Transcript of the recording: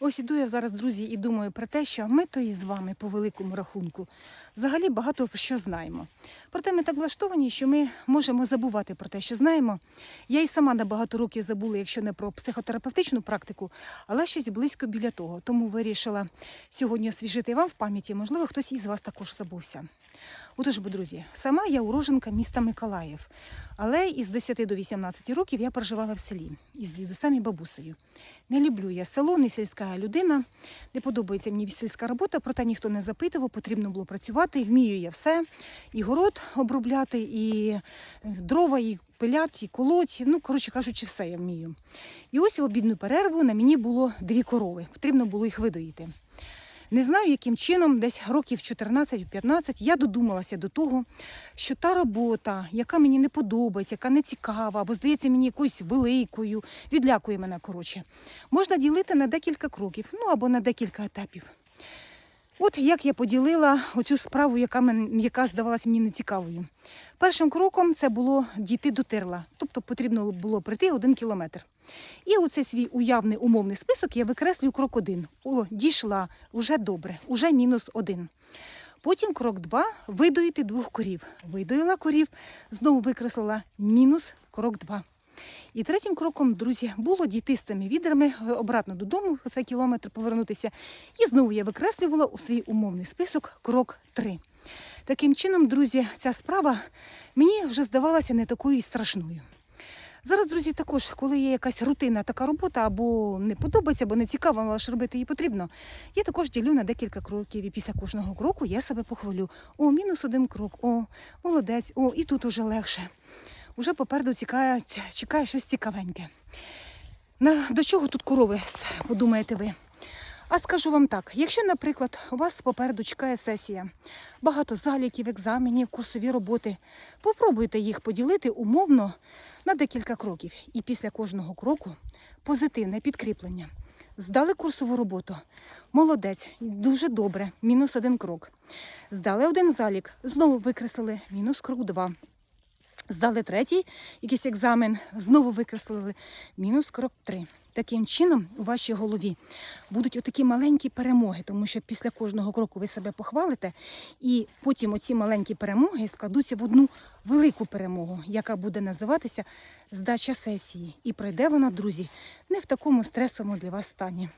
Ось іду я зараз, друзі, і думаю про те, що ми то із вами по великому рахунку взагалі багато що знаємо. Проте ми так влаштовані, що ми можемо забувати про те, що знаємо. Я і сама на багато років забула, якщо не про психотерапевтичну практику, але щось близько біля того. Тому вирішила сьогодні освіжити вам в пам'яті, можливо, хтось із вас також забувся. Отож, бо, друзі, сама я уроженка міста Миколаїв, але із 10 до 18 років я проживала в селі із дідусем і бабусею. Не люблю я село, не сільська людина, не подобається мені сільська робота, проте ніхто не запитував, потрібно було працювати. Вмію я все. І город обробляти, і дрова, і пилять, і колоть. Ну, коротше кажучи, все я вмію. І ось в обідну перерву на мені було дві корови. Потрібно було їх видоїти. Не знаю, яким чином, десь років 14-15 я додумалася до того, що та робота, яка мені не подобається, яка не цікава, або здається мені якоюсь великою, відлякує мене коротше, можна ділити на декілька кроків, ну або на декілька етапів. От як я поділила оцю справу, яка, яка здавалась мені нецікавою. Першим кроком це було дійти до терла, тобто потрібно було пройти один кілометр. І оцей свій уявний умовний список я викреслюю крок один. О, дійшла, уже добре, уже мінус один. Потім крок два видоїти двох корів. Видоїла корів, знову викреслила мінус крок два. І третім кроком, друзі, було дійти з цими відрами обратно додому, цей кілометр повернутися. І знову я викреслювала у свій умовний список крок 3. Таким чином, друзі, ця справа мені вже здавалася не такою страшною. Зараз, друзі, також, коли є якась рутинна така робота, або не подобається, або не цікаво, але ж робити її потрібно, я також ділю на декілька кроків. І після кожного кроку я себе похвалю. О, мінус один крок, о, молодець, о, і тут уже легше. Уже попереду чекає, чекає щось цікавеньке. На, до чого тут корови, подумаєте ви? А скажу вам так: якщо, наприклад, у вас попереду чекає сесія, багато заліків, екзаменів, курсові роботи, попробуйте їх поділити умовно на декілька кроків. І після кожного кроку позитивне підкріплення. Здали курсову роботу. Молодець, дуже добре, мінус один крок. Здали один залік, знову викреслили мінус крок два. Здали третій якийсь екзамен, знову викреслили мінус крок три. Таким чином, у вашій голові будуть отакі маленькі перемоги, тому що після кожного кроку ви себе похвалите, і потім оці маленькі перемоги складуться в одну велику перемогу, яка буде називатися здача сесії. І пройде вона, друзі, не в такому стресовому для вас стані.